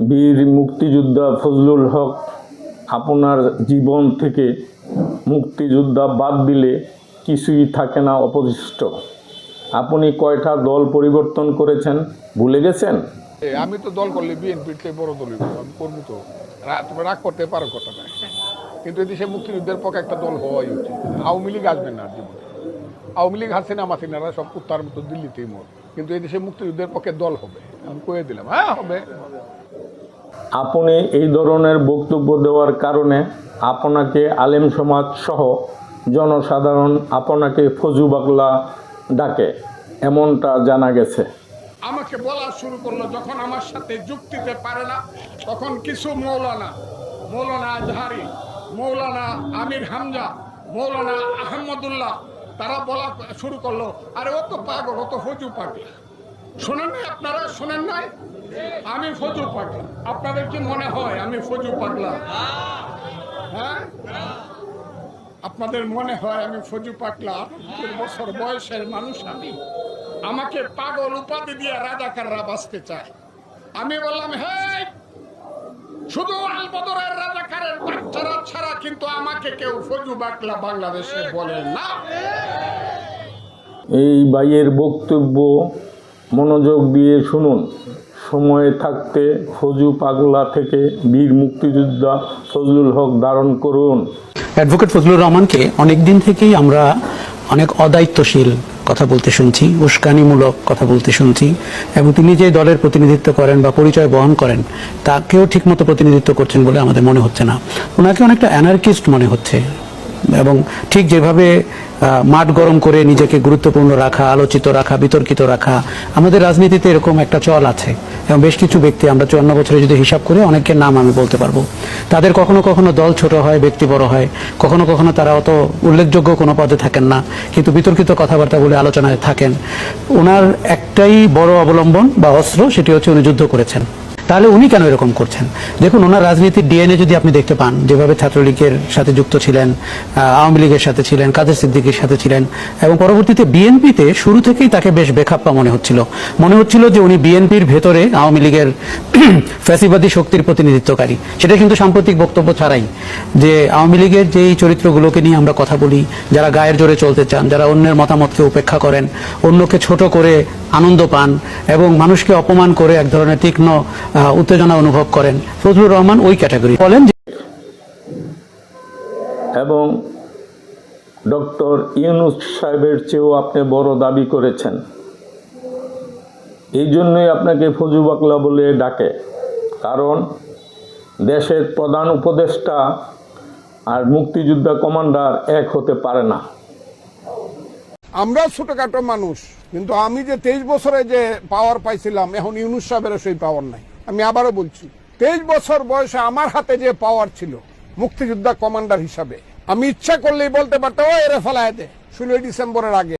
বীর মুক্তিযোদ্ধা ফজলুল হক আপনার জীবন থেকে মুক্তিযোদ্ধা বাদ দিলে কিছুই থাকে না অপশিষ্ট আপনি কয়টা দল পরিবর্তন করেছেন? ভুলে গেছেন? আমি তো দল করলে বিএনপির চেয়ে বড় করব। আমি করব তো। তুমি রাগ করতে পারো কথা না কিন্তু এদেশে মুক্তিযুদ্ধের পক্ষে একটা দল হওয়াই উচিত। আওয়ামী লীগ আসবে না জীবনে। আওয়ামী লীগ হাসিনা মাসিনারা সব কুত্তার মতো দিল্লিতেই মর কিন্তু এদেশে মুক্তিযুদ্ধের পক্ষে দল হবে। আমি কয়ে দিলাম হ্যাঁ হবে। আপনি এই ধরনের বক্তব্য দেওয়ার কারণে আপনাকে আলেম সমাজ সহ জনসাধারণ আপনাকে ফজু বাংলা ডাকে এমনটা জানা গেছে। আমাকে বলা শুরু করল যখন আমার সাথে যুক্তিতে পারে না তখন কিছু মৌলানা মৌলানা আজহারি মৌলানা আমির হামজা মৌলানা আহমদুল্লাহ তারা বলা শুরু করল, আরে ও তো পাগল, ও তো ফজু পাগলা। শোনেন নাই আপনারা? শোনেন নাই? আমি ফজু পাগলা। আপনাদের কি মনে হয় আমি ফজু পাগলা? হ্যাঁ? আপনাদের মনে হয় আমি ফজু পাগলা? বছর বয়সের মানুষ আমি। আমাকে পাগল উপাধি দিয়ে রাজাকাররা বাঁচতে চায়। আমি বললাম হে শুধু আলবদরের রাজাকারের কিন্তু আমাকে কেউ ফজু বাকলা বাংলাদেশে বলে না। এই ভাইয়ের বক্তব্য মনোযোগ দিয়ে শুনুন। সময়ে থাকতে ফজু পাগলা থেকে বীর মুক্তিযোদ্ধা ফজলুল হক ধারণ করুন। অ্যাডভোকেট ফজলুর রহমানকে অনেক দিন থেকেই আমরা অনেক অদায়িত্বশীল কথা বলতে শুনছি, উস্কানিমূলক কথা বলতে শুনছি, এবং তিনি যে দলের প্রতিনিধিত্ব করেন বা পরিচয় বহন করেন, তাকেও ঠিকমতো প্রতিনিধিত্ব করছেন বলে আমাদের মনে হচ্ছে না। ওনাকে অনেকটা অ্যানার্কিস্ট মনে হচ্ছে। এবং ঠিক যেভাবে মাঠ গরম করে নিজেকে গুরুত্বপূর্ণ রাখা, আলোচিত রাখা, বিতর্কিত রাখা, আমাদের রাজনীতিতে এরকম একটা চল আছে। এবং বেশ কিছু ব্যক্তি, আমরা চুয়ান্ন বছরে যদি হিসাব করে, অনেকের নাম আমি বলতে পারব। তাদের কখনো কখনো দল ছোট হয়, ব্যক্তি বড় হয়। কখনো কখনো তারা অত উল্লেখযোগ্য কোনো পদে থাকেন না। কিন্তু বিতর্কিত কথাবার্তা বলে আলোচনায় থাকেন। ওনার একটাই বড় অবলম্বন বা অস্ত্র, সেটি হচ্ছে উনি যুদ্ধ করেছেন। তাহলে উনি কেন এরকম করছেন? দেখুন, ওনার রাজনীতির ডিএনএ যদি আপনি দেখতে পান, যেভাবে ছাত্রলীগের সাথে যুক্ত ছিলেন আওয়ামী লীগের সাথে ছিলেন, কাদের সিদ্দিকের সাথে ছিলেন, এবং পরবর্তীতে বিএনপিতে শুরু থেকেই তাকে বেশ বেখাপ্পা মনে হচ্ছিল। মনে হচ্ছিল যে উনি বিএনপির ভেতরে আওয়ামী লীগের ফ্যাসিবাদী শক্তির প্রতিনিধিত্বকারী। সেটা কিন্তু সাম্প্রতিক বক্তব্য ছাড়াই, যে আওয়ামী লীগের যেই চরিত্রগুলোকে নিয়ে আমরা কথা বলি, যারা গায়ের জোরে চলতে চান, যারা অন্যের মতামতকে উপেক্ষা করেন, অন্যকে ছোট করে আনন্দ পান এবং মানুষকে অপমান করে এক ধরনের তীক্ষ্ণ উত্তেজনা অনুভব করেন। ফজলুর রহমান ওই ক্যাটাগরি। বলেন এবং ডক্টর ইউনুস সাহেবের চেয়েও আপনি বড় দাবি করেছেন। এই জন্যই আপনাকে ফজু বাকলা বলে ডাকে। কারণ দেশের প্রধান উপদেষ্টা আর মুক্তিযোদ্ধা কমান্ডার এক হতে পারে না। আমরা ছোটখাটো মানুষ, কিন্তু আমি যে তেইশ বছরে যে পাওয়ার পাইছিলাম, এখন ইউনুস সাহেবের সেই পাওয়ার নাই। আমি আবারও বলছি, তেইশ বছর বয়সে আমার হাতে যে পাওয়ার ছিল, মুক্তিযোদ্ধা কমান্ডার হিসাবে, আমি ইচ্ছা করলেই বলতে পারতাম ও এরে ফেলায় দে। ষোলোই ডিসেম্বরের আগে।